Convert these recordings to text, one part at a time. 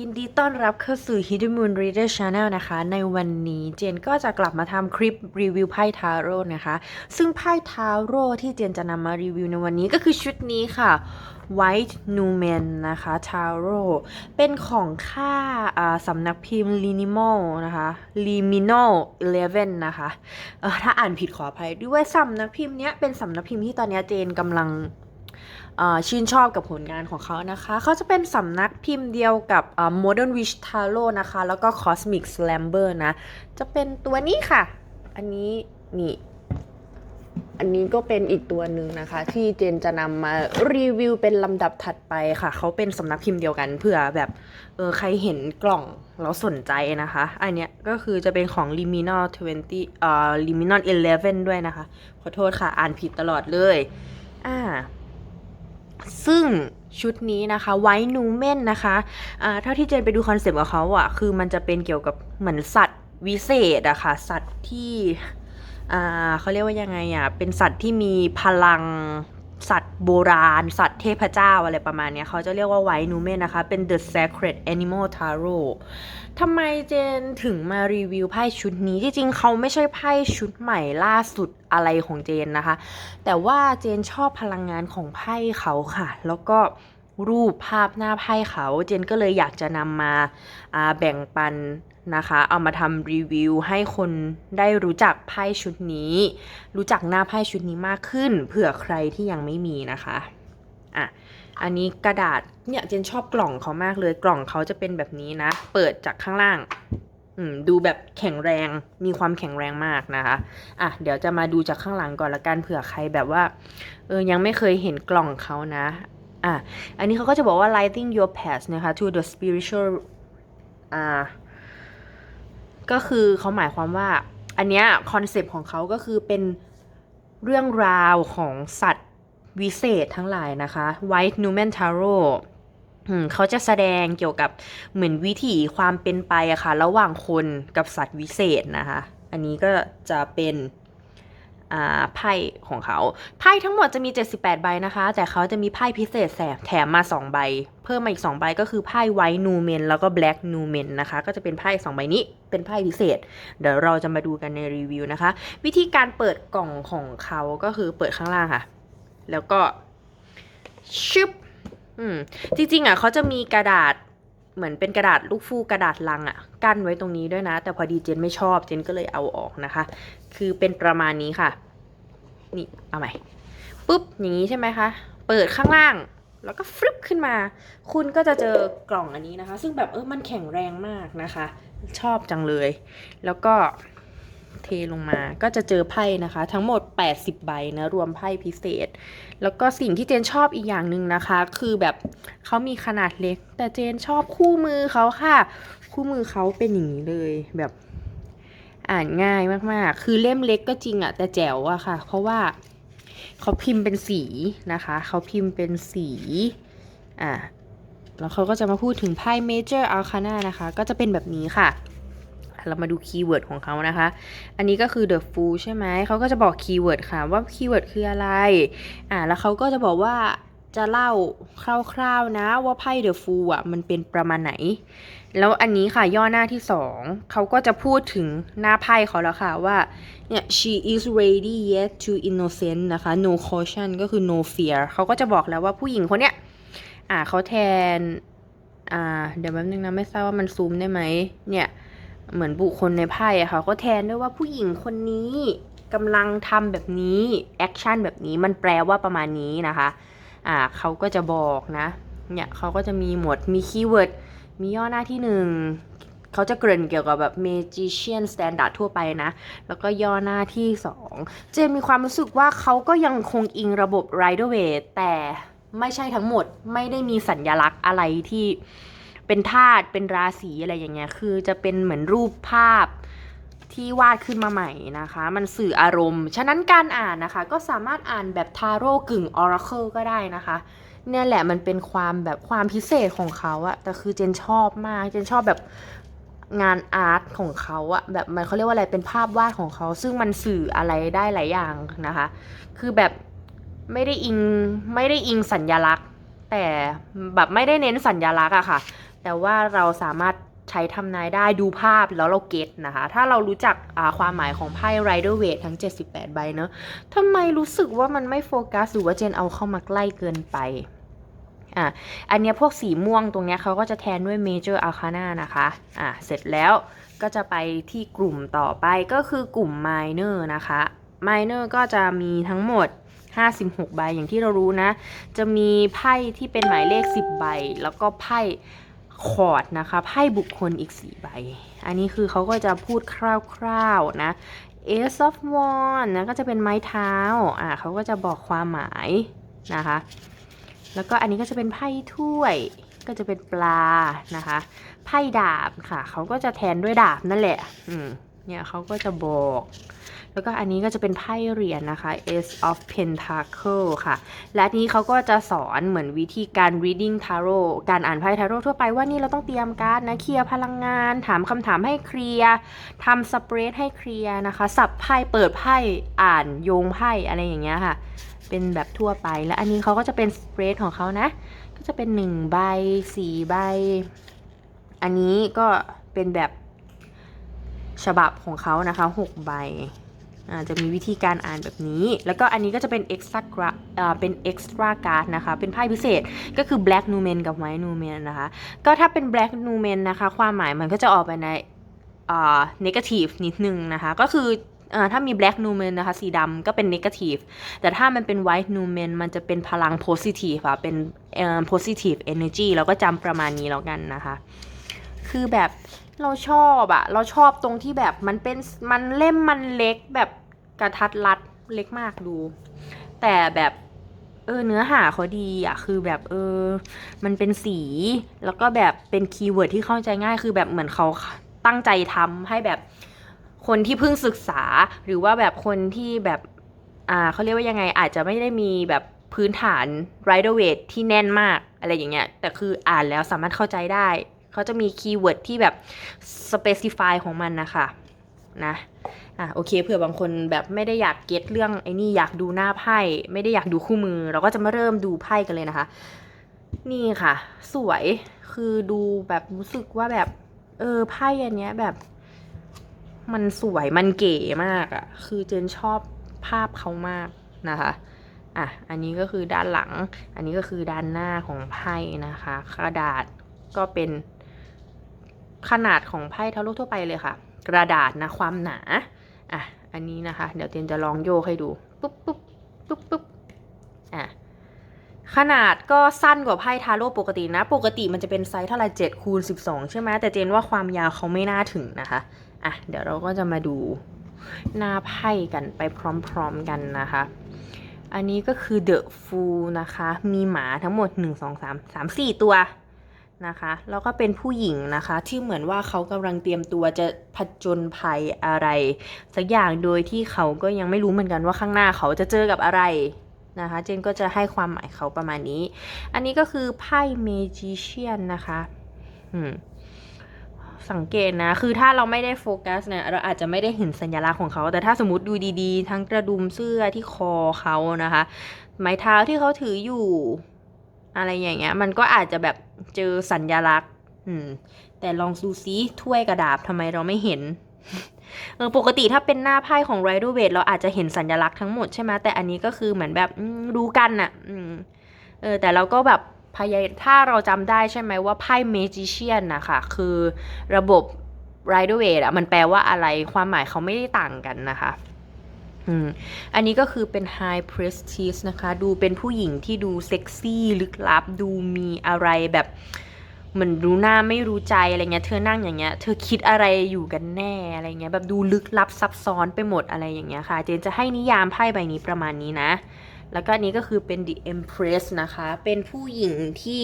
ยินดีต้อนรับเข้าสู่ Hidden Moon Reader Channel นะคะ ในวันนี้เจนก็จะกลับมาทำคลิปรีวิวไพ่ทาโร่นะคะ ซึ่งไพ่ทาโร่ที่เจนจะนำมารีวิวในวันนี้ก็คือชุดนี้ค่ะ White Numen นะคะทาโร่เป็นของค่าอ่าสำนักพิมพ์ Linimal นะคะ Liminal 11นะคะเอ่อถ้าอ่านผิดขออภัยด้วยสำนักพิมพ์เนี้ยเป็นสำนักพิมพ์ที่ตอนนี้เจนกำลัง ชื่นชอบกับผลงานของเขานะคะ เขาจะเป็นสำนักพิมพ์เดียวกับ Modern Wish Tarot นะคะ แล้วก็ Cosmic Slamber นะ จะเป็นตัวนี้ค่ะ อันนี้นี่อันนี้ก็เป็นอีกตัวหนึ่งนะคะ ที่เจนจะนำมารีวิวเป็นลำดับถัดไปค่ะ เขาเป็นสำนักพิมพ์เดียวกันเผื่อแบบเออใครเห็นกล่องแล้วสนใจนะคะ อันเนี้ยก็คือจะเป็นของ Liminal 20เอ่อ Liminal 11 ด้วยนะคะ ขอโทษค่ะ อ่านผิดตลอดเลย อ่า ซึ่งชุดนี้นะคะไวนูเมนนะคะอ่าเท่าที่เจนไปดูคอนเซปต์ของเขาอะคือมันจะเป็นเกี่ยวกับเหมือนสัตว์วิเศษอะค่ะ สัตว์ที่อ่าเขาเรียกว่ายังไงอะเป็นสัตว์ที่มีพลัง สัตว์โบราณ สัตว์เทพเจ้าอะไรประมาณนี้เขาจะเรียกว่าไวนูเมนนะคะ เป็น The Sacred Animal Tarot ทำไมเจนถึงมารีวิวไพ่ชุดนี้ จริงๆเขาไม่ใช่ไพ่ชุดใหม่ล่าสุดอะไรของเจนนะคะ แต่ว่าเจนชอบพลังงานของไพ่เขาค่ะ แล้วก็รูปภาพหน้าไพ่เขา เจนก็เลยอยากจะนำมาาแบ่งปัน นะคะ เอามาทำรีวิวให้คนได้รู้จักไพ่ชุดนี้ รู้จักหน้าไพ่ชุดนี้มากขึ้น เผื่อใครที่ยังไม่มีนะคะอะอันนี้กระดาษเนี่ยเจนชอบกล่องเขามากเลยกล่องเขาจะเป็นแบบนี้นะ เปิดจากข้างล่างอืมดูแบบแข็งแรงมีความแข็งแรงมากนะคะอะเดี๋ยวจะมาดูจากข้างหลังก่อนละกันเผื่อใครแบบว่าเออยังไม่เคยเห็นกล่องเขานะอะอันนี้เขาก็จะบอกว่า lighting your path นะคะ to the spiritual อ่า ก็คือเขาหมายความว่า อันเนี้ยคอนเซปต์ของเขาก็คือเป็นเรื่องราวของสัตว์วิเศษทั้งหลายนะคะ White Numen Tarot เขาจะแสดงเกี่ยวกับเหมือนวิถีความเป็นไปอะค่ะ ระหว่างคนกับสัตว์วิเศษนะคะ อันนี้ก็จะเป็น ไพ่ของเขา ไพ่ทั้งหมดจะมี 78 ใบนะคะ แต่เขาจะมีไพ่พิเศษแสบแถมมา 2 ใบ เพิ่มมาอีก 2 ใบก็คือไพ่ไวท์นูเมนแล้วก็แบล็กนูเมนนะคะ ก็จะเป็นไพ่ 2 ใบนี้เป็นไพ่พิเศษ เดี๋ยวเราจะมาดูกันในรีวิวนะคะ วิธีการเปิดกล่องของเขาก็คือเปิดข้างล่างค่ะ แล้วก็ชึบจริงๆอะเขาจะมีกระดาษ เหมือนเป็นกระดาษลูกฟูกกระดาษลังอะ กั้นไว้ตรงนี้ด้วยนะ แต่พอดีเจนไม่ชอบเจนก็เลยเอาออกนะคะ คือเป็นประมาณนี้ค่ะ นี่เอาใหม่ปุ๊บอย่างนี้ใช่ไหมคะเปิดข้างล่างแล้วก็ฟลิปขึ้นมา คุณก็จะเจอกล่องอันนี้นะคะ ซึ่งแบบเออมันแข็งแรงมากนะคะ ชอบจังเลย แล้วก็ เทลงมา ก็จะเจอไพ่นะคะ ทั้งหมด 80 ใบนะรวมไพ่พิเศษ แล้วก็สิ่งที่เจนชอบอีกอย่างหนึ่งนะคะ คือแบบเขามีขนาดเล็ก แต่เจนชอบคู่มือเขาค่ะ คู่มือเขาเป็นอย่างนี้เลยแบบอ่านง่ายมากๆ คือเล่มเล็กก็จริงอะแต่แจ๋วอะค่ะ เพราะว่าเขาพิมพ์เป็นสีนะคะ เขาพิมพ์เป็นสีอะแล้วเขาก็จะมาพูดถึงไพ่ Major Arcana นะคะ ก็จะเป็นแบบนี้ค่ะ เรามาดูคีย์เวิร์ดของเขานะคะ อันนี้ก็คือ The Fool ใช่ไหม เขาก็จะบอกคีย์เวิร์ดค่ะว่าคีย์เวิร์ดคืออะไร อ่า แล้วเขาก็จะบอกว่าจะเล่าคร่าวๆนะว่าไพ่ The Fool อะมันเป็นประมาณไหน แล้วอันนี้ค่ะย่อหน้าที่สองเขาก็จะพูดถึงหน้าไพ่เขาแล้วค่ะว่าเนี่ย she is ready yet to innocent นะคะ no caution ก็คือ no fear เขาก็จะบอกแล้วว่าผู้หญิงคนเนี้ยอ่าเขาแทน อ่า เดี๋ยวแป๊บนึงนะ ไม่ทราบว่ามันซูมได้ไหมเนี่ย เหมือนบุคคลในไพ่อะค่ะก็แทนด้วยว่าผู้หญิงคนนี้กำลังทำแบบนี้แอคชั่นแบบนี้มันแปลว่าประมาณนี้นะคะอ่าเขาก็จะบอกนะเนี่ยเขาก็จะมีหมวดมีคีย์เวิร์ดมีย่อหน้าที่หนึ่งเขาจะเกริ่นเกี่ยวกับแบบ magician standard ทั่วไปนะ แล้วก็ย่อหน้าที่สองเจนมีความรู้สึกว่าเขาก็ยังคงอิงระบบ rider waite แต่ไม่ใช่ทั้งหมดไม่ได้มีสัญญลักษณ์อะไรที่ เป็นธาตุเป็นราศีอะไรอย่างเงี้ย คือจะเป็นเหมือนรูปภาพที่วาดขึ้นมาใหม่นะคะ มันสื่ออารมณ์ ฉะนั้นการอ่านนะคะ ก็สามารถอ่านแบบทาโร่กึ่งออราเคิลก็ได้นะคะ เนี่ยแหละมันเป็นความแบบความพิเศษของเขาอะแต่คือเจนชอบมาก เจนชอบแบบงานอาร์ตของเขาอะแบบมันเขาเรียกว่าอะไรเป็นภาพวาดของเขา ซึ่งมันสื่ออะไรได้หลายอย่างนะคะ คือแบบไม่ได้อิงไม่ได้อิงสัญญลักษณ์ แต่แบบไม่ได้เน้นสัญญลักษณ์อะค่ะ แต่ว่าเราสามารถใช้ทำนายได้ดูภาพแล้วเราเก็ตนะคะ ถ้าเรารู้จักความหมายของไพ่ Rider w a i t ทั้ง 78 ใบเนอะทำไมรู้สึกว่ามันไม่โฟกัสหรือว่าเจนเอาเข้ามาใกล้เกินไปอะอันนี้พวกสีม่วงตรงนี้เขาก็จะแทนด้วย Major Arcana นะคะอะเสร็จแล้วก็จะไปที่กลุ่มต่อไปก็คือกลุ่ม Minor นะคะ Minor ก็จะมีทั้งหมด 56 ใบอย่างที่เรารู้นะ จะมีไพ่ที่เป็นหมายเลข 10 ใบ แล้วก็ไพ่ คอร์ดนะคะไพ่บุคคลอีก4ใบ อันนี้คือเขาก็จะพูดคร่าวๆนะ Ace of Wands นะก็จะเป็นไม้เท้าอะเขาก็จะบอกความหมายนะคะ แล้วก็อันนี้ก็จะเป็นไพ่ถ้วยก็จะเป็นปลานะคะไพ่ดาบค่ะเขาก็จะแทนด้วยดาบนั่นแหละ อืมเนี่ยเขาก็จะบอก แล้วก็อันนี้ก็จะเป็นไพ่เหรียญนะคะ Ace of Pentacle ค่ะ และนี้เขาก็จะสอนเหมือนวิธีการ reading tarot การอ่านไพ่ tarot ทั่วไปว่านี่เราต้องเตรียมการ์ดนะเคลียร์พลังงาน ถามคำถามให้เคลียร์ทำสเปรดให้เคลียร์นะคะ สับไพ่เปิดไพ่อ่านโยงไพ่อะไรอย่างเงี้ยค่ะ เป็นแบบทั่วไปแล้วอันนี้เขาก็จะเป็นสเปรดของเขานะ ก็จะเป็น1ใบ4ใบอันนี้ก็เป็นแบบฉบับของเขานะคะ 6 ใบ จะมีวิธีการอ่านแบบนี้ แล้วก็อันนี้ก็จะเป็น extra gra- อ่าเป็น extra card นะคะ เป็นไพ่พิเศษ ก็คือ black numen กับ white numen นะคะ ก็ถ้าเป็น black numen นะคะ ความหมายมันก็จะออกไปในอ่า negative นิดนึงนะคะ ก็คือถ้ามี black numen นะคะ สีดำก็เป็น negative แต่ถ้ามันเป็น white numen มันจะเป็นพลัง positive ค่ะ เป็น positive energy เราก็จำประมาณนี้แล้วกันนะคะ คือแบบ เราชอบอะเราชอบตรงที่แบบมันเป็นมันเล่มมันเล็กแบบกระทัดรัดเล็กมากดู แต่แบบเออเนื้อหาเขาดีอะคือแบบเออ มันเป็นสี แล้วก็แบบเป็นคีย์เวิร์ดที่เข้าใจง่าย คือแบบเหมือนเขาตั้งใจทำให้แบบคนที่เพิ่งศึกษา หรือว่าแบบคนที่แบบอ่าเขาเรียกว่ายังไงอาจจะไม่ได้มีแบบพื้นฐาน rider weight ที่แน่นมากอะไรอย่างเงี้ยแต่คืออ่านแล้วสามารถเข้าใจได้ เขาจะมีคีย์เวิร์ดที่แบบ specify ของมันนะคะนะอะโอเคเผื่อบางคนแบบไม่ได้อยากเก็ตเรื่องไอ้นี่อยากดูหน้าไพ่ไม่ได้อยากดูคู่มือ เราก็จะมาเริ่มดูไพ่กันเลยนะคะ นี่ค่ะ สวยคือดูแบบรู้สึกว่าแบบ เออไพ่อันเนี้ยแบบ มันสวยมันเก๋มากอะ่ะ คือเจนชอบภาพเขามากนะคะอะอันนี้ก็คือด้านหลัง อันนี้ก็คือด้านหน้าของไพ่นะคะ กระดาษก็เป็น ขนาดของไพ่ทาโร่ทั่วไปเลยค่ะ กระดาษนะความหนาอะอันนี้นะคะ เดี๋ยวเจนจะลองโยกให้ดูปุ๊บปุ๊บปุ๊บปุ๊บอะขนาดก็สั้นกว่าไพ่ทาโร่ปกตินะ ปกติมันจะเป็นไซส์เท่าไหร่7คูณ12 ใช่ไหมแต่เจนว่าความยาวเขาไม่น่าถึงนะคะอะเดี๋ยวเราก็จะมาดูหน้าไพ่กันไปพร้อมๆกันนะคะ อันนี้ก็คือ The Fool นะคะ มีหมาทั้งหมด 1 2 3 3 4 ตัว นะคะแล้วก็เป็นผู้หญิงนะคะที่เหมือนว่าเขากำลังเตรียมตัวจะผจญภัยอะไร สักอย่างโดยที่เขาก็ยังไม่รู้เหมือนกันว่าข้างหน้าเขาจะเจอกับอะไรนะคะเจนก็จะให้ความหมายเขาประมาณนี้ อันนี้ก็คือไพ่ Magician นะคะอืมสังเกตนะ คือถ้าเราไม่ได้โฟกัสเนี่ยเราอาจจะไม่ได้เห็นสัญลักษณ์ของเขา แต่ถ้าสมมติดูดีๆ ทั้งกระดุมเสื้อที่คอเขานะคะ ไม้เท้าที่เขาถืออยู่ อะไรอย่างเงี้ย มันก็อาจจะแบบเจอสัญลักษณ์ อืม แต่ลองดูซิถ้วยกระดาษทำไมเราไม่เห็นเออปกติถ้าเป็นหน้าไพ่ของ Rider Waite เราอาจจะเห็นสัญลักษณ์ทั้งหมดใช่ไหมแต่อันนี้ก็คือเหมือนแบบอืมรู้กันน่ะอืมเออแต่เราก็แบบพยายถ้าเราจำได้ใช่ไหมว่าไพ่ Magician นนะคะคือระบบ Rider Waite อะมันแปลว่าอะไรความหมายเขาไม่ได้ต่างกันนะคะ อันนี้ก็คือเป็น High Priestess นะคะ ดูเป็นผู้หญิงที่ดูเซ็กซี่ลึกลับ ดูมีอะไรแบบเหมือนรู้หน้าไม่รู้ใจอะไรเงี้ย เธอนั่งอย่างเงี้ย เธอคิดอะไรอยู่กันแน่อะไรเงี้ย แบบดูลึกลับซับซ้อนไปหมดอะไรอย่างเงี้ยค่ะ เจนจะให้นิยามไพ่ใบนี้ประมาณนี้นะ แล้วก็อันนี้ก็คือเป็น The Empress นะคะ เป็นผู้หญิงที่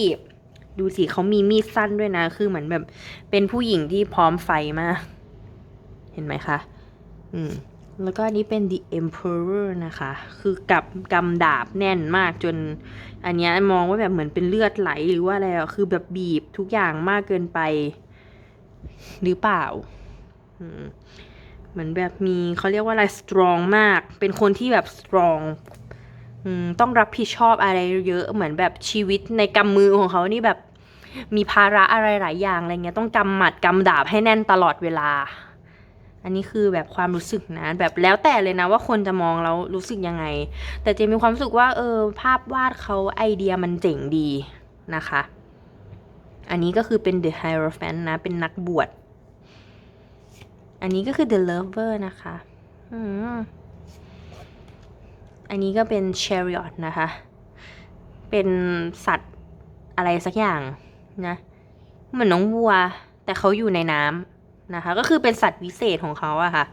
ดูสิเขามีมีดสั้นด้วยนะ คือเหมือนแบบเป็นผู้หญิงที่พร้อมไฟมาก เห็นไหมคะ อืม แล้วก็อันนี้เป็น The Emperor นะคะ คือกับกำดาบแน่นมากจน อันเนี้ยมองว่าแบบเหมือนเป็นเลือดไหลหรือว่าอะไรอะคือแบบบีบทุกอย่างมากเกินไป หรือเปล่า เหมือนแบบมีเขาเรียกว่าอะไร strong มาก เป็นคนที่แบบ strong อืมต้องรับผิดชอบอะไรเยอะ เหมือนแบบชีวิตในกำมือของเขานี่แบบมีภาระอะไรหลายอย่างอะไรเงี้ย ต้องกำหมัดกำดาบให้แน่นตลอดเวลา อันนี้คือแบบความรู้สึกนะแบบแล้วแต่เลยนะว่าคนจะมองแล้วรู้สึกยังไง แต่เจมีความรู้สึกว่าเออภาพวาดเขาไอเดียมันเจ๋งดีนะคะ อันนี้ก็คือเป็น The Hierophant นะ เป็นนักบวชอันนี้ก็คือ The Lover นะคะอืมอันนี้ก็เป็น Chariot นะคะ เป็นสัตว์อะไรสักอย่างนะ เหมือนน้องวัว แต่เขาอยู่ในน้ำ นะคะ ก็คือเป็นสัตว์วิเศษของเขาอะค่ะ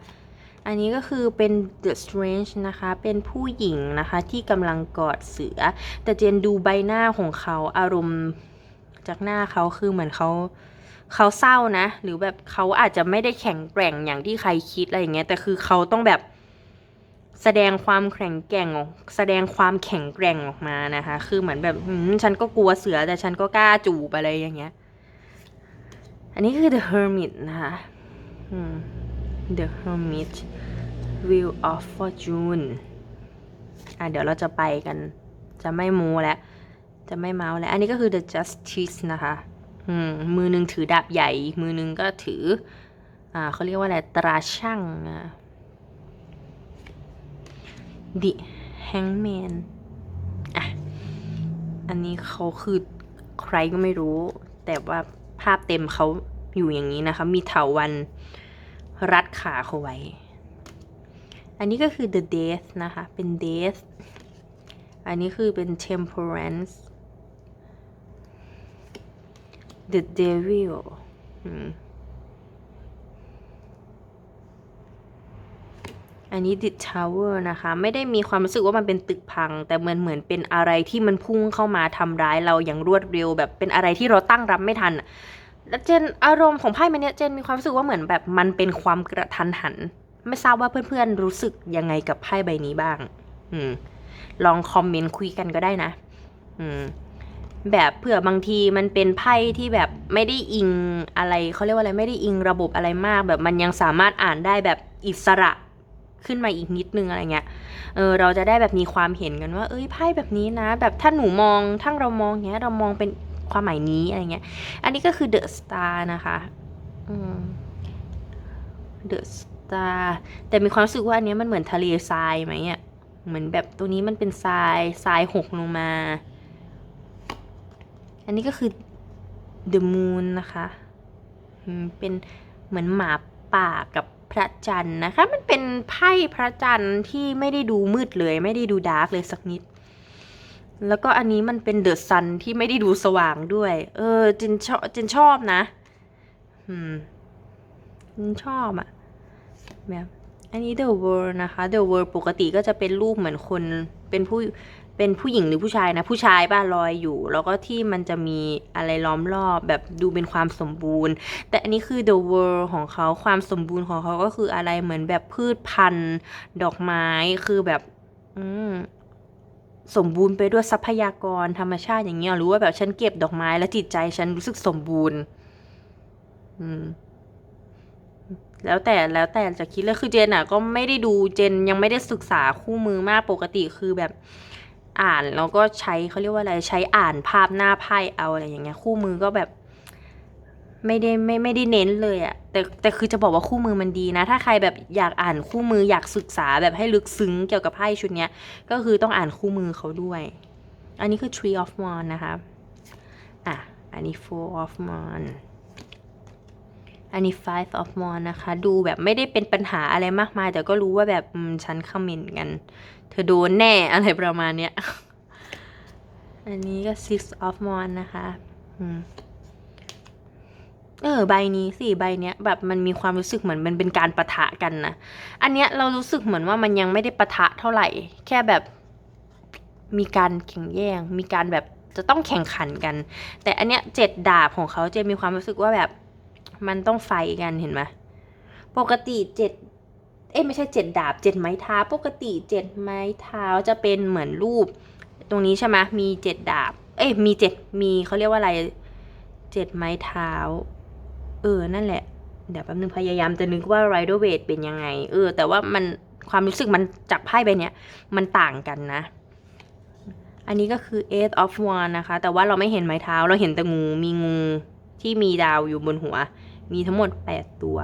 อันนี้ก็คือเป็น The Strange นะคะ เป็นผู้หญิงนะคะที่กำลังกอดเสือ แต่เจนดูใบหน้าของเขาอารมณ์จากหน้าเขาคือเหมือนเขาเขาเศร้านะ หรือแบบเขาอาจจะไม่ได้แข็งแกร่งอย่างที่ใครคิดอะไรอย่างเงี้ยแต่คือเขาต้องแบบแสดงความแข็งแกร่งออกแสดงความแข็งแกร่งออกมานะคะ คือเหมือนแบบฉันก็กลัวเสือแต่ฉันก็กล้าจูบอะไรอย่างเงี้ย อันนี้คือ The Hermit นะคะ The Hermit Wheel of Fortune อะเดี๋ยวเราจะไปกัน จะไม่มูแล้ว จะไม่เมาแล้ว อันนี้ก็คือ The Justice นะคะ อืม มือหนึ่งถือดาบใหญ่ มือหนึ่งก็ถือ อ่าเขาเรียกว่าอะไร ตราช่างนะ The Hangman อะ อันนี้เขาคือใครก็ไม่รู้ แต่ว่าาพเต็มเขาอยู่อย่างนี้นะคะ มีเถาวันรัดขาเขาไว้ อันนี้ก็คือ the death นะคะ เป็น death อันนี้คือเป็น temperance the devil อืม อันนี้ the tower นะคะ ไม่ได้มีความรู้สึกว่ามันเป็นตึกพัง แต่เหมือนเหมือนเป็นอะไรที่มันพุ่งเข้ามาทำร้ายเราอย่างรวดเร็ว แบบเป็นอะไรที่เราตั้งรับไม่ทันแล้วเจนอารมณ์ของไพ่ใบเนี้ยเจนมีความรู้สึกว่าเหมือนแบบมันเป็นความกระทันหัน ไม่ทราบว่าเพื่อนๆรู้สึกยังไงกับไพ่ใบนี้บ้าง อืม ลองคอมเมนต์คุยกันก็ได้นะ อืม แบบเผื่อบางทีมันเป็นไพ่ที่แบบไม่ได้อิงอะไรเขาเรียกว่าอะไรไม่ได้อิงระบบอะไรมาก แบบมันยังสามารถอ่านได้แบบอิสระ ขึ้นมาอีกนิดนึงอะไรเงี้ย เออเราจะได้แบบมีความเห็นกันว่า เอ้ยไพ่แบบนี้นะ แบบถ้าหนูมองถ้าเรามองเงี้ย เรามองเป็นความหมายนี้อะไรเงี้ย อันนี้ก็คือ The Star นะคะอืม The Star แต่มีความรู้สึกว่าอันนี้มันเหมือนทะเลทรายไหมอะเหมือนแบบตัวนี้มันเป็นทรายทรายหกลงมา อันนี้ก็คือ The Moon นะคะ เป็นเหมือนหมาป่ากับ พระจันทร์นะคะ มันเป็นไพ่พระจันทร์ที่ไม่ได้ดูมืดเลย ไม่ได้ดูดาร์กเลยสักนิด แล้วก็อันนี้มันเป็นเดอะซันที่ไม่ได้ดูสว่างด้วย เออจินชอบจินชอบนะ อืมจินชอบอะแบบอันนี้ The World นะคะ The World ปกติก็จะเป็นรูปเหมือนคนเป็นผู้ เป็นผู้หญิงหรือผู้ชายนะ ผู้ชายบ้าลอยอยู่ แล้วก็ที่มันจะมีอะไรล้อมรอบแบบดูเป็นความสมบูรณ์ แต่อันนี้คือ The World ของเขาความสมบูรณ์ของเขาก็คืออะไรเหมือนแบบพืชพันธุ์ ดอกไม้คือแบบ อืมสมบูรณ์ไปด้วยทรัพยากรธรรมชาติอย่างเงี้ยหรือว่าแบบฉันเก็บดอกไม้แล้วจิตใจฉันรู้สึกสมบูรณ์ อืม แล้วแต่แล้วแต่จะคิดเลยคือเจนอะ ก็ไม่ได้ดูเจนยังไม่ได้ศึกษาคู่มือมากปกติคือแบบ อ่านแล้วก็ใช้เขาเรียกว่าอะไรใช้อ่านภาพหน้าไพ่เอาอะไรอย่างเงี้ยคู่มือก็แบบ ไม่ได้ไม่ไม่ได้เน้นเลยอะแต่แต่คือจะบอกว่าคู่มือมันดีนะ ถ้าใครแบบอยากอ่านคู่มืออยากศึกษาแบบให้ลึกซึ้งเกี่ยวกับไพ่ชุดเนี้ย ก็คือต้องอ่านคู่มือเขาด้วย อันนี้คือ Tree of Wands นะคะอะอันนี้ Four of Wands อันนี้ Five of Wands นะคะ ดูแบบไม่ได้เป็นปัญหาอะไรมากมาย แต่ก็รู้ว่าแบบฉันคอมเมนต์กัน เธอโดนแน่อะไรประมาณเนี้ย อันนี้ก็ Six of Wands นะคะอเออใบนี้สิใบเนี้ยแบบมันมีความรู้สึกเหมือนมันเป็นการประทะกันนะ อันเนี้ยเรารู้สึกเหมือนว่ามันยังไม่ได้ประทะเท่าไหร่ แค่แบบมีการแข่งแย่ง มีการแบบจะต้องแข่งขันกัน แต่อันเนี้ยเจ็ดดาบของเขาเจมีความรู้สึกว่าแบบ มันต้องไฟกันเห็นไหมปกติเจ็ดเอ้ไม่ใช่เจ็ดดาบเจ็ดไม้เท้า ปกติเจ็ดไม้เท้าจะเป็นเหมือนรูป ตรงนี้ใช่ไหมมีเจ็ดดาบ เอ้มีเจ็ดมีเขาเรียกว่าอะไรเจ็ดไม้เท้า เออ นั่นแหละ เดี๋ยวแป๊บนึงพยายามจะนึกว่า Rider Waite เป็นยังไง เออ แต่ว่ามันความรู้สึกมันจากไพ่ใบเนี้ยมันต่างกันนะ อันนี้ก็คือ eight of wand นะคะ แต่ว่าเราไม่เห็นไม้เท้า เราเห็นแต่งู มีงูที่มีดาวอยู่บนหัว มีทั้งหมด 8 ตัว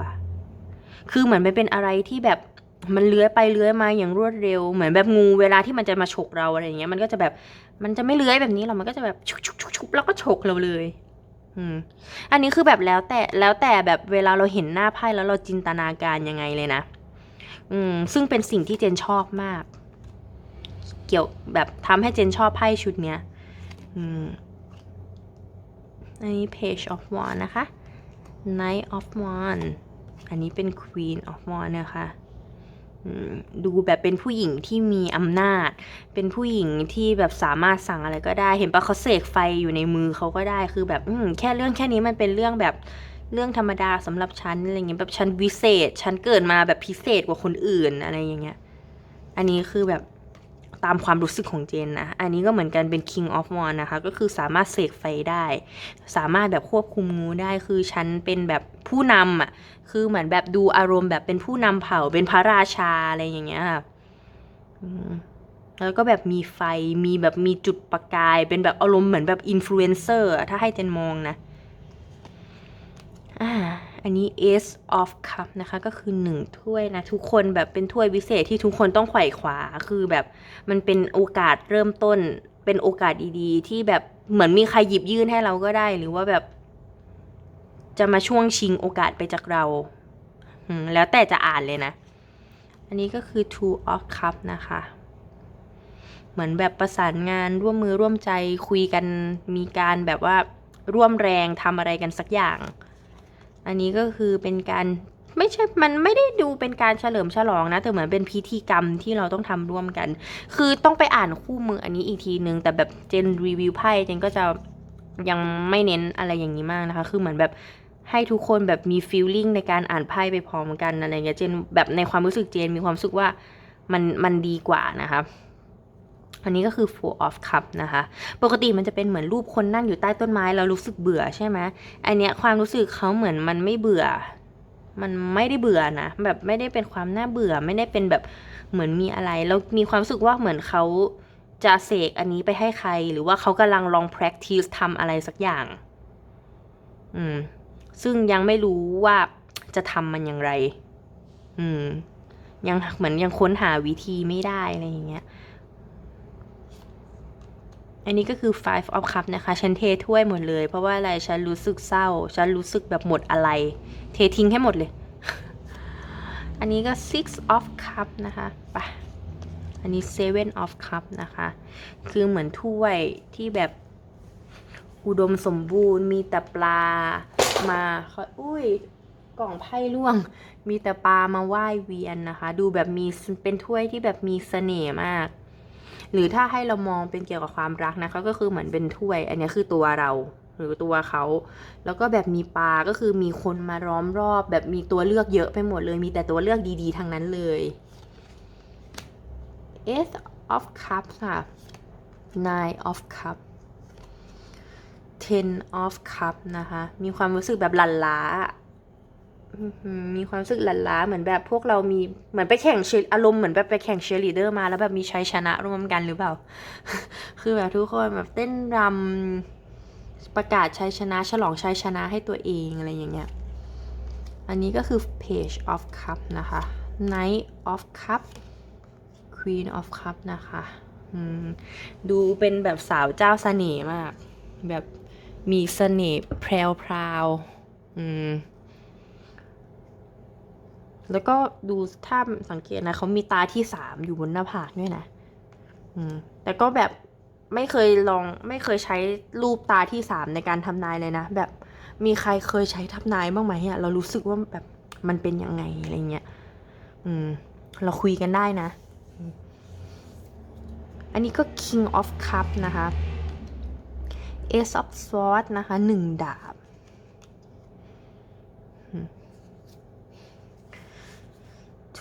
คือเหมือนมันเป็นอะไรที่แบบมันเลื้อยไปเลื้อยมาอย่างรวดเร็ว เหมือนแบบงูเวลาที่มันจะมาฉกเราอะไรอย่างเงี้ย มันก็จะแบบมันจะไม่เลื้อยแบบนี้หรอกมันก็จะแบบชุบชุบชุบชุบแล้วก็ฉกเราเลยอืมอันนี้คือแบบแล้วแต่แล้วแต่แบบเวลาเราเห็นหน้าไพ่แล้วเราจินตนาการยังไงเลยนะ อืม ซึ่งเป็นสิ่งที่เจนชอบมาก เกี่ยวแบบทำให้เจนชอบไพ่ชุดเนี้ย อืม อันนี้ page of wand นะคะ knight of wand อันนี้เป็น queen of wand นะคะดูแบบเป็นผู้หญิงที่มีอำนาจ เป็นผู้หญิงที่แบบสามารถสั่งอะไรก็ได้ เห็นปะเขาเสกไฟอยู่ในมือเขาก็ได้ คือแบบอืแค่เรื่องแค่นี้มันเป็นเรื่องแบบเรื่องธรรมดาสำหรับฉันอะไรเงี้ยแบบฉันวิเศษ ฉันเกิดมาแบบพิเศษกว่าคนอื่นอะไรอย่างเงี้ย อันนี้คือแบบ ตามความรู้สึกของเจนนะ อันนี้ก็เหมือนกันเป็น King of w a n นะคะ ก็คือสามารถเสกไฟได้ สามารถแบบควบคุมงูได้ คือฉันเป็นแบบผู้นำอะ คือเหมือนแบบดูอารมณ์แบบเป็นผู้นำเผ่า เป็นพระราชาอะไรอย่างเงี้ยค่ะแล้วก็แบบมีไฟ มีแบบมีจุดประกาย เป็นแบบอารมณ์เหมือนแบบอินฟลูเอนเซอร์ ถ้าให้เจนมองนะ อ่า อันนี้ Ace of Cup นะคะก็คือหนึ่งถ้วยนะ ทุกคนแบบเป็นถ้วยวิเศษที่ทุกคนต้องไขว่คว้าคือแบบมันเป็นโอกาสเริ่มต้น เป็นโอกาสดีๆ ที่แบบเหมือนมีใครหยิบยื่นให้เราก็ได้ หรือว่าแบบ จะมาช่วงชิงโอกาสไปจากเราแล้วแต่จะอ่านเลยนะ อันนี้ก็คือ two of cup นะคะ เหมือนแบบประสานงานร่วมมือร่วมใจคุยกันมีการแบบว่าร่วมแรงทำอะไรกันสักอย่าง อันนี้ก็คือเป็นการไม่ใช่ มันไม่ได้ดูเป็นการเฉลิมฉลองนะ แต่เหมือนเป็นพิธีกรรมที่เราต้องทำร่วมกัน คือต้องไปอ่านคู่มืออันนี้อีกทีนึง แต่แบบเจนรีวิวไพ่เจนก็จะยังไม่เน้นอะไรอย่างนี้มากนะคะ คือเหมือนแบบให้ทุกคนแบบมีฟีลลิ่งในการอ่านไพ่ไปพร้อมกันอะไรเงี้ย เจนแบบในความรู้สึกเจนมีความรู้สึกว่ามันมันดีกว่านะคะ อันนี้ก็คือ four of cup นะคะ ปกติมันจะเป็นเหมือนรูปคนนั่งอยู่ใต้ต้นไม้แล้วรู้สึกเบื่อใช่ไหมอันเนี้ยความรู้สึกเขาเหมือนมันไม่เบื่อ มันไม่ได้เบื่อนะ แบบไม่ได้เป็นความน่าเบื่อ ไม่ได้เป็นแบบเหมือนมีอะไร แล้วมีความรู้สึกว่าเหมือนเขาจะเสกอันนี้ไปให้ใคร หรือว่าเขากำลังลอง practice ทำอะไรสักอย่าง อืม ซึ่งยังไม่รู้ว่าจะทำมันอย่างไร อืม ยังเหมือนยังค้นหาวิธีไม่ได้อะไรอย่างเงี้ย อันนี้ก็คือ five of cup นะคะ ฉันเทถ้วยหมดเลย เพราะว่าอะไร ฉันรู้สึกเศร้า ฉันรู้สึกแบบหมดอะไร เททิ้งให้หมดเลย อันนี้ก็ six of cup นะคะไปะอันนี้ seven of cup นะคะ คือเหมือนถ้วยที่แบบอุดมสมบูรณ์ มีแต่ปลามาเขาอุ้ยกล่องไพ่ร่วง มีแต่ปลามาว่ายเวียนนะคะ ดูแบบมีเป็นถ้วยที่แบบมีเสน่ห์มาก หรือถ้าให้เรามองเป็นเกี่ยวกับความรักนะคะก็คือเหมือนเป็นถ้วย อันนี้คือตัวเราหรือตัวเขา แล้วก็แบบมีปลาก็คือมีคนมาล้อมรอบ แบบมีตัวเลือกเยอะไปหมดเลย มีแต่ตัวเลือกดีๆ ทั้งนั้นเลย Eight of Cups ค่ะ Nine of Cup Ten of Cup นะคะ มีความรู้สึกแบบหลันล้า มีความรู้สึกหลันล้าเหมือนแบบพวกเรามีเหมือนไปแข่งเชอารมณ์เหมือนแบบไปแข่งเชียร์ลีดเดอร์มาแล้วแบบมีชัยชนะร่วมกันหรือเปล่า คือแบบทุกคนแบบเต้นรำประกาศชัยชนะ ฉลองชัยชนะให้ตัวเองอะไรอย่างเงี้ย อันนี้ก็คือ page of cup นะคะ knight of cup queen of cup นะคะดูเป็นแบบสาวเจ้าเสน่ห์มาก แบบมีเสน่ห์แพรวๆอืม แล้วก็ดูถ้าสังเกตนะเขามีตาที่สามอยู่บนหน้าผากด้วยนะ อืม แต่ก็แบบไม่เคยลองไม่เคยใช้รูปตาที่สามในการทำนายเลยนะ แบบมีใครเคยใช้ทำนายบ้างไหมอะเรารู้สึกว่าแบบมันเป็นยังไงอะไรเงี้ย อืม เราคุยกันได้นะ อันนี้ก็ King of Cup นะคะ Ace of Swords นะคะหนึ่งดาบ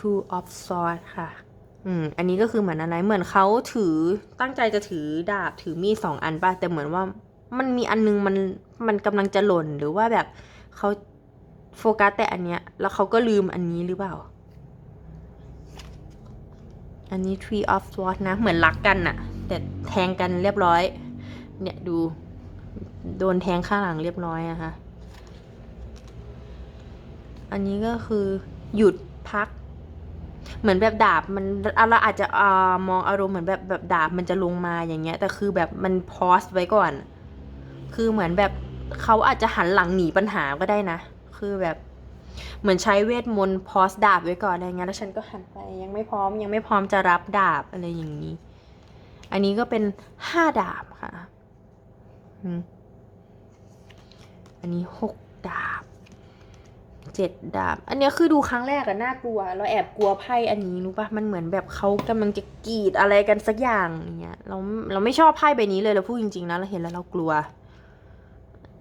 two of swords ค่ะ อืม อันนี้ก็คือเหมือนอะไร เหมือนเขาถือตั้งใจจะถือดาบถือมีดสองอันป่ะ แต่เหมือนว่ามันมีอันนึงมันมันกำลังจะหล่นหรือว่าแบบเขาโฟกัสแต่อันเนี้ย แล้วเขาก็ลืมอันนี้หรือเปล่า อันนี้ three of swords นะ เหมือนรักกันอะแต่แต่แทงกันเรียบร้อย เนี่ยดู โดนแทงข้างหลังเรียบร้อยนะคะอันนี้ก็คือหยุดพัก เหมือนแบบดาบมันเราอาจจะอามองอารมณ์เหมือนแบบแบบดาบมันจะลงมาอย่างเงี้ย แต่คือแบบมันพอสไว้ก่อน คือเหมือนแบบเขาอาจจะหันหลังหนีปัญหาก็ได้นะ คือแบบเหมือนใช้เวทมนต์พอสดาบไว้ก่อนอะไรเงี้ยแล้วฉันก็หันไปยังไม่พร้อมยังไม่พร้อมจะรับดาบอะไรอย่างนี้ อันนี้ก็เป็นห้าดาบค่ะอันนี้หกดาบ เจ็ดดาบ อันนี้คือดูครั้งแรกอะน่ากลัว เราแอบกลัวไพ่อันนี้รู้ปะมันเหมือนแบบเขากำลังจะกรีดอะไรกันสักอย่างเงี้ย เราเราไม่ชอบไพ่ใบนี้เลยเราพูดจริงๆนะเราเห็นแล้วเรากลัว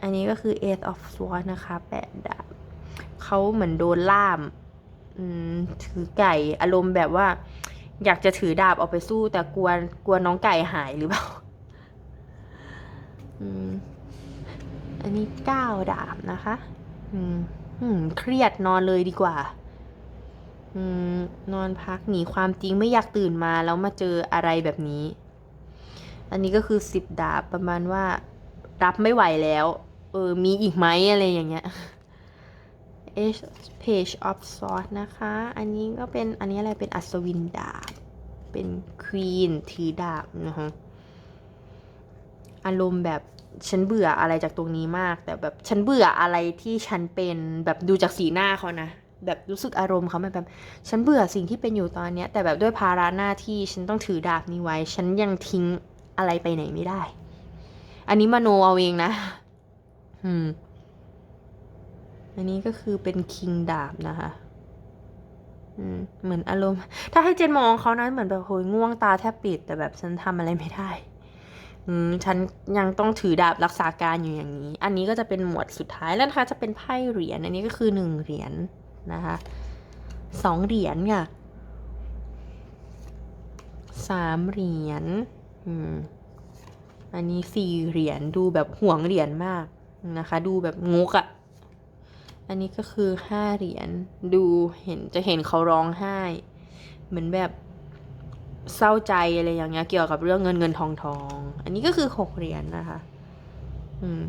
อันนี้ก็คือ Eight of Swords นะคะแปดดาบเขาเหมือนโดนล่ามอืมถือไก่อารมณ์แบบว่า อยากจะถือดาบออกไปสู้ แต่กลัวกลัวน้องไก่หายหรือเปล่าอืมอันนี้เก้าดาบนะคะ อืม อืม เครียดนอนเลยดีกว่า อืม นอนพักหนีความจริงไม่อยากตื่นมาแล้วมาเจออะไรแบบนี้ อันนี้ก็คือสิบดาบประมาณว่า รับไม่ไหวแล้ว เออ มีอีกไหมอะไรอย่างเงี้ย Page of Swords นะคะ อันนี้ก็เป็น อันนี้อะไร เป็นอัศวินดาบ เป็น Queen ถือดาบนะคะ อารมณ์แบบฉันเบื่ออะไรจากตรงนี้มาก แต่แบบฉันเบื่ออะไรที่ฉันเป็นแบบดูจากสีหน้าเขานะแบบรู้สึกอารมณ์เขาแบบ ฉันเบื่อสิ่งที่เป็นอยู่ตอนเนี้ย แต่แบบด้วยภาระหน้าที่ฉันต้องถือดาบนี้ไว้ ฉันยังทิ้งอะไรไปไหนไม่ได้ อันนี้มโนเอาเองนะ อืม อันนี้ก็คือเป็นคิงดาบนะคะเหมือนอารมณ์ ถ้าให้เจนมองเขานะเหมือนแบบโหยง่วงตาแทบปิดแต่แบบฉันทำอะไรไม่ได้ ฉันยังต้องถือดาบรักษาการอยู่อย่างนี้ อันนี้ก็จะเป็นหมวดสุดท้ายแล้วนะคะจะเป็นไพ่เหรียญ อันนี้ก็คือหนึ่งเหรียญนะคะสองเหรียญค่ะสามเหรียญ อืม อันนี้สี่เหรียญดูแบบห่วงเหรียญมากนะคะ ดูแบบงกอะอันนี้ก็คือห้าเหรียญดูเห็นจะเห็นเขาร้องไห้ เหมือนแบบ เศร้าใจอะไรอย่างเงี้ยเกี่ยวกับเรื่องเงินเงินทองทอง อันนี้ก็คือหกเหรียญนะคะ อืม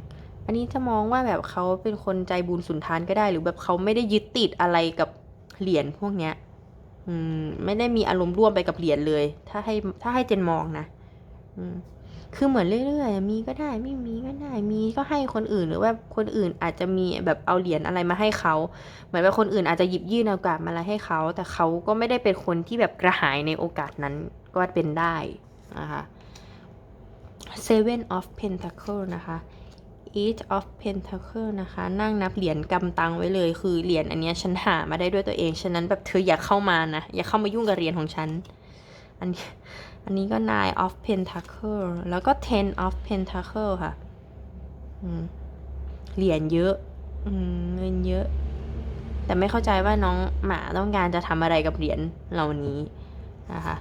อันนี้จะมองว่าแบบเขาเป็นคนใจบุญสุนทานก็ได้ หรือแบบเขาไม่ได้ยึดติดอะไรกับเหรียญพวกเนี้ย อืม ไม่ได้มีอารมณ์ร่วมไปกับเหรียญเลย ถ้าให้ถ้าให้เจนมองนะ อืม คือเหมือนเรื่อยๆมีก็ได้ไม่มีก็ได้มีก็ให้คนอื่นหรือว่าคนอื่นอาจจะมีแบบเอาเหรียญอะไรมาให้เขาเหมือนว่าคนอื่นอาจจะหยิบยื่นโอกาสมาอะไรให้เขา แต่เขาก็ไม่ได้เป็นคนที่แบบกระหายในโอกาสนั้นก็เป็นได้นะคะ Seven of Pentacle นะคะ Eight of Pentacle นะคะ นั่งนับเหรียญกำตังไว้เลยคือเหรียญอันเนี้ยฉันหามาได้ด้วยตัวเอง ฉะนั้นแบบเธออย่าเข้ามานะ อย่าเข้ามายุ่งกับเหรียญของฉัน อันนี้ อันนี้ก็ nine of pentacle แล้วก็ ten of pentacle ค่ะเหรียญเยอะเงินเยอะ แต่ไม่เข้าใจว่าน้องหมาต้องการจะทำอะไรกับเหรียญเหล่านี้นะคะ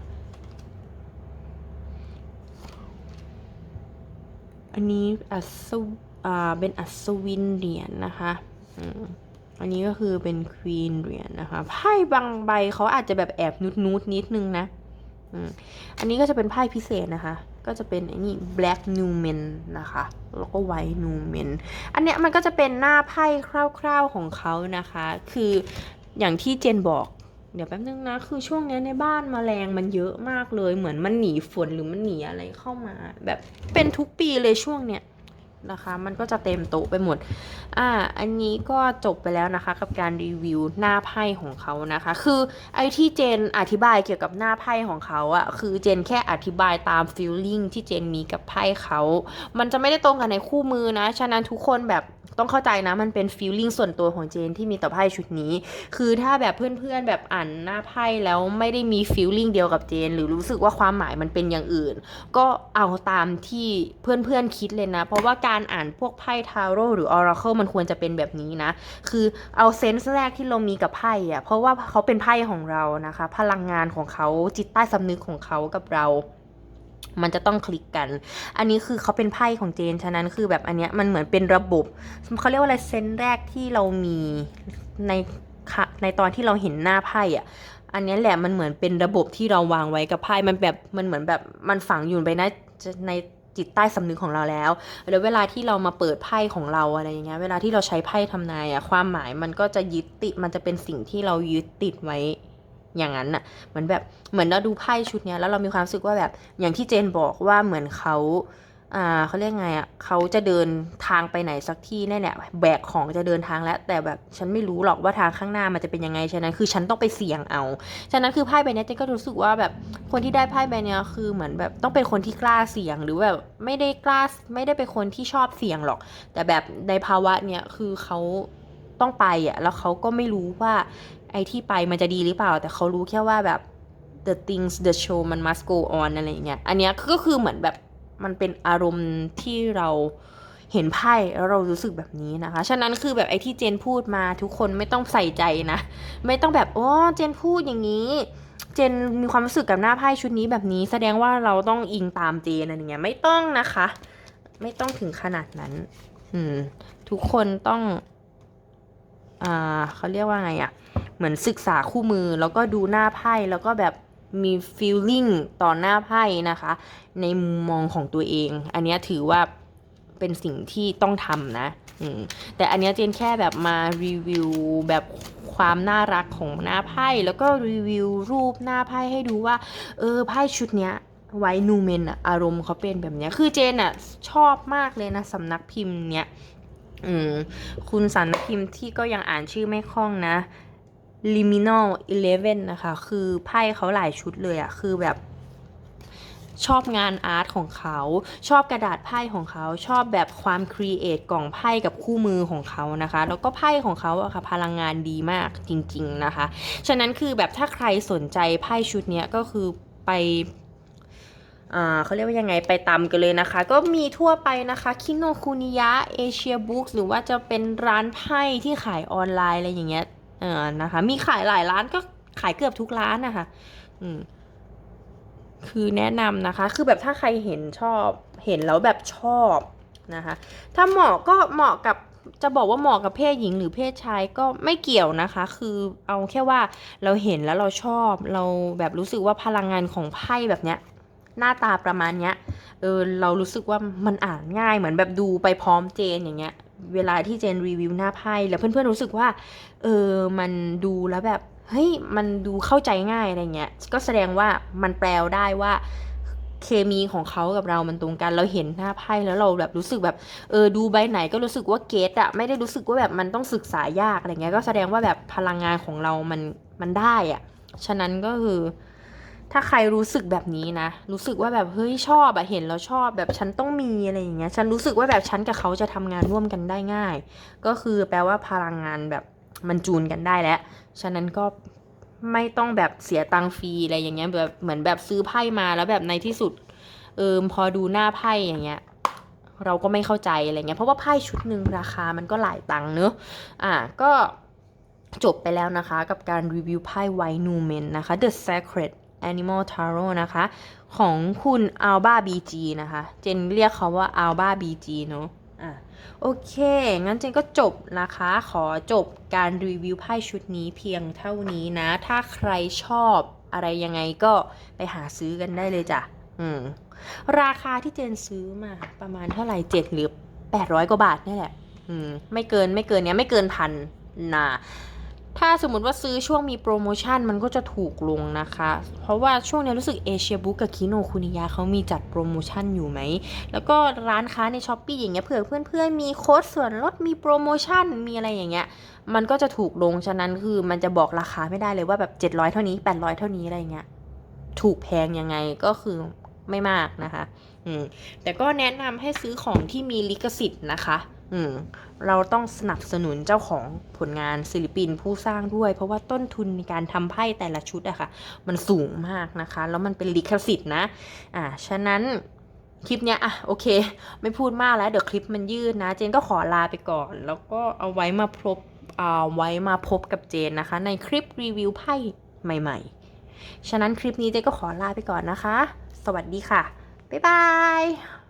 อันนี้อัศวอ่าเป็นอัศวินเหรียญนะคะอันนี้ก็คือเป็นควีนเหรียญนะคะไพ่บางใบเขาอาจจะแบบแอบนุดนุดนิดนึงนะ อันนี้ก็จะเป็นไพ่พิเศษนะคะ ก็จะเป็นไอ้นี่ black newmen นะคะ แล้วก็ white newmen อันเนี้ยมันก็จะเป็นหน้าไพ่คร่าวๆของเขานะคะ คืออย่างที่เจนบอกเดี๋ยวแป๊บนึงนะ คือช่วงเนี้ยในบ้านมแมลงมันเยอะมากเลย เหมือนมันหนีฝนหรือมันหนีอะไรเข้ามา แบบเป็นทุกปีเลยช่วงเนี้ย นะคะ มันก็จะเต็มโต๊ะไปหมด อ่า อันนี้ก็จบไปแล้วนะคะ กับการรีวิวหน้าไพ่ของเขานะคะ คือไอที่เจนอธิบายเกี่ยวกับหน้าไพ่ของเขาอะคือเจนแค่อธิบายตามฟีลลิ่งที่เจนมีกับไพ่เขา มันจะไม่ได้ตรงกันในคู่มือนะ ฉะนั้นทุกคนแบบต้องเข้าใจนะมันเป็นฟีลลิ่งส่วนตัวของเจนที่มีต่อไพ่ชุดนี้ คือถ้าแบบเพื่อนๆแบบอ่านหน้าไพ่แล้วไม่ได้มีฟีลลิ่งเดียวกับเจน หรือรู้สึกว่าความหมายมันเป็นอย่างอื่น ก็เอาตามที่เพื่อนๆคิดเลยนะ เพราะว่าการการอ่านพวกไพ่ทาโร่หรือออราเคิลมันควรจะเป็นแบบนี้นะ คือเอาเซนส์แรกที่เรามีกับไพ่อะเพราะว่าเขาเป็นไพ่ของเรานะคะ พลังงานของเขาจิตใต้สำนึกของเขากับเรามันจะต้องคลิกกัน อันนี้คือเขาเป็นไพ่ของเจน ฉะนั้นคือแบบอันเนี้ยมันเหมือนเป็นระบบเขาเรียกว่าอะไรเซนส์แรกที่เรามีในในตอนที่เราเห็นหน้าไพ่อะอันนี้แหละมันเหมือนเป็นระบบที่เราวางไว้กับไพ่ มันแบบมันเหมือนแบบมันฝังอยู่ไปในใน จิตใต้สำนึกของเราแล้วแล้วเวลาที่เรามาเปิดไพ่ของเราอะไรอย่างเงี้ย เวลาที่เราใช้ไพ่ทำนายอะความหมายมันก็จะยึดติดมันจะเป็นสิ่งที่เรายึดติดไว้อย่างนั้นอะเหมือนแบบเหมือนเราดูไพ่ชุดเนี้ยแล้วเรามีความรู้สึกว่าแบบอย่างที่เจนบอกว่าเหมือนเขา อ่าเขาเรียกไงอะ่ะเขาจะเดินทางไปไหนสักที่แน่เนี่ยแบกของจะเดินทางแล้ว แต่แบบฉันไม่รู้หรอกว่าทางข้างหน้ามันจะเป็นยังไงฉะนั้นคือฉันต้องไปเสี่ยงเอา ฉะนั้นคือไพ่ใบนี้เจนก็รู้สึกว่าแบบคนที่ได้ไพ่ใบเนี้ยคือเหมือนแบบต้องเป็นคนที่กล้าเสี่ยงหรือแบบไม่ได้กล้าไม่ได้เป็นคนที่ชอบเสี่ยงหรอก แต่แบบในภาวะเนี้ยคือเขาต้องไปอะแล้วเขาก็ไม่รู้ว่าไอ้ที่ไปมันจะดีหรือเปล่า แต่เขารู้แค่ว่าแบบ the things the show มัน must go on อะไรอย่างเงี้ยอันเนี้ยก็คือเหมือนแบบ มันเป็นอารมณ์ที่เราเห็นไพ่แล้วเรารู้สึกแบบนี้นะคะ ฉะนั้นคือแบบไอ้ที่เจนพูดมาทุกคนไม่ต้องใส่ใจนะ ไม่ต้องแบบโอ๋อเจนพูดอย่างนี้ เจนมีความรู้สึกกับหน้าไพ่ชุดนี้แบบนี้ แสดงว่าเราต้องอิงตามเจนอะไรเงี้ยไม่ต้องนะคะ ไม่ต้องถึงขนาดนั้น อืม ทุกคนต้องอ่าเขาเรียกว่าไงอะ่ะ เหมือนศึกษาคู่มือแล้วก็ดูหน้าไพ่แล้วก็แบบ มี feeling ต่อหน้าไพ่นะคะ ในมุมมองของตัวเอง อันนี้ถือว่าเป็นสิ่งที่ต้องทำนะแต่อันนี้เจนแค่แบบมารีวิวแบบความน่ารักของหน้าไพ่แล้วก็รีวิวรูปหน้าไพ่ให้ดูว่า เออไพ่ชุดเนี้ยไว้นูเมนอะอารมณ์เขาเป็นแบบเนี้ยคือเจนอะชอบมากเลยนะสำนักพิมพ์เนี้ยอืมคุณสำนักพิมพ์ที่ก็ยังอ่านชื่อไม่คล่องนะ liminal eleven นะคะ คือไพ่เขาหลายชุดเลยอะคือแบบชอบงานอาร์ตของเขา ชอบกระดาษไพ่ของเขา ชอบแบบความครีเอทกล่องไพ่กับคู่มือของเขานะคะ แล้วก็ไพ่ของเขาอะค่ะพลังงานดีมากจริง ๆนะคะ ฉะนั้นคือแบบถ้าใครสนใจไพ่ชุดนี้ก็คือไปเขาเรียกว่ายังไงไปตามกันเลยนะคะ ก็มีทั่วไปนะคะคิโนคุนิยะเอเชียบุ๊กหรือว่าจะเป็นร้านไพ่ที่ขายออนไลน์อะไรอย่างเงี้ย เออนะคะ มีขายหลายร้านก็ขายเกือบทุกร้านนะคะ อืม คือแนะนำนะคะ คือแบบถ้าใครเห็นชอบ เห็นแล้วแบบชอบนะคะ ถ้าเหมาะก็เหมาะกับจะบอกว่าเหมาะกับเพศหญิงหรือเพศชายก็ไม่เกี่ยวนะคะ คือเอาแค่ว่าเราเห็นแล้วเราชอบ เราแบบรู้สึกว่าพลังงานของไพ่แบบเนี้ย หน้าตาประมาณเนี้ย เออเรารู้สึกว่ามันอ่านง่ายเหมือนแบบดูไปพร้อมเจนอย่างเงี้ย เวลาที่เจนรีวิวหน้าไพ่แล้วเพื่อนๆรู้สึกว่า เออมันดูแล้วแบบเฮ้ยมันดูเข้าใจง่ายอะไรเงี้ย ก็แสดงว่ามันแปลได้ว่าเคมีของเขากับเรามันตรงกันเราเห็นหน้าไพ่แล้วเราแบบรู้สึกแบบเออดูใบไหนก็รู้สึกว่าเกตอะไม่ได้รู้สึกว่าแบบมันต้องศึกษายากอะไรเงี้ยก็แสดงว่าแบบพลังงานของเรามันมันได้อะฉะนั้นก็คือ ถ้าใครรู้สึกแบบนี้นะ รู้สึกว่าแบบเฮ้ยชอบอะเห็นแล้วชอบแบบฉันต้องมีอะไรอย่างเงี้ย ฉันรู้สึกว่าแบบฉันกับเขาจะทำงานร่วมกันได้ง่าย ก็คือแปลว่าพลังงานแบบมันจูนกันได้แล้ว ฉะนั้นก็ไม่ต้องแบบเสียตังค์ฟรีอะไรอย่างเงี้ยแบบเหมือนแบบซื้อไพ่มาแล้วแบบในที่สุดเออพอดูหน้าไพ่อย่างเงี้ยเราก็ไม่เข้าใจอะไรเงี้ย เพราะว่าไพ่ชุดหนึ่งราคามันก็หลายตังค์เนอะอะก็จบไปแล้วนะคะกับการรีวิวไพ่ไวนูเมนนะคะ The Sacred Animal Tarot นะคะ ของคุณ Alba BG นะคะ เจนเรียกเขาว่า Alba BG เนอะอะโอเค งั้นเจนก็จบนะคะ ขอจบการรีวิวไพ่ชุดนี้เพียงเท่านี้นะ ถ้าใครชอบอะไรยังไงก็ไปหาซื้อกันได้เลยจ้ะ อืม ราคาที่เจนซื้อมาประมาณเท่าไหร่เจ็ดหรือแปดร้อยกว่าบาทนี่แหละ อืม ไม่เกินไม่เกินเนี้ยไม่เกินพันนะ ถ้าสมมติว่าซื้อช่วงมีโปรโมชั่นมันก็จะถูกลงนะคะ เพราะว่าช่วงนี้รู้สึกเอเชียบุ๊กกับคิโนคุนิยะเขามีจัดโปรโมชั่นอยู่ไหม แล้วก็ร้านค้าในช้อปปีอย่างเงี้ยเผื่อเพื่อนๆมีโค้ดส่วนลดมีโปรโมชั่นมีอะไรอย่างเงี้ย มันก็จะถูกลง ฉะนั้นคือมันจะบอกราคาไม่ได้เลยว่าแบบ 700 เท่านี้ 800 เท่านี้อะไรเงี้ย ถูกแพงยังไงก็คือไม่มากนะคะ อืม แต่ก็แนะนำให้ซื้อของที่มีลิขสิทธิ์นะคะ เราต้องสนับสนุนเจ้าของผลงานศิลปินผู้สร้างด้วย เพราะว่าต้นทุนในการทำไพ่แต่ละชุดอะค่ะ มันสูงมากนะคะ แล้วมันเป็นลิขสิทธิ์นะอ่าฉะนั้นคลิปเนี้ยอะโอเค ไม่พูดมากแล้ว เดี๋ยวคลิปมันยืดนะ เจนก็ขอลาไปก่อน แล้วก็เอาไว้มาพบเอาไว้มาพบกับเจนนะคะ ในคลิปรีวิวไพ่ใหม่ ๆ ฉะนั้นคลิปนี้เจนก็ขอลาไปก่อนนะคะ สวัสดีค่ะ บ๊ายบาย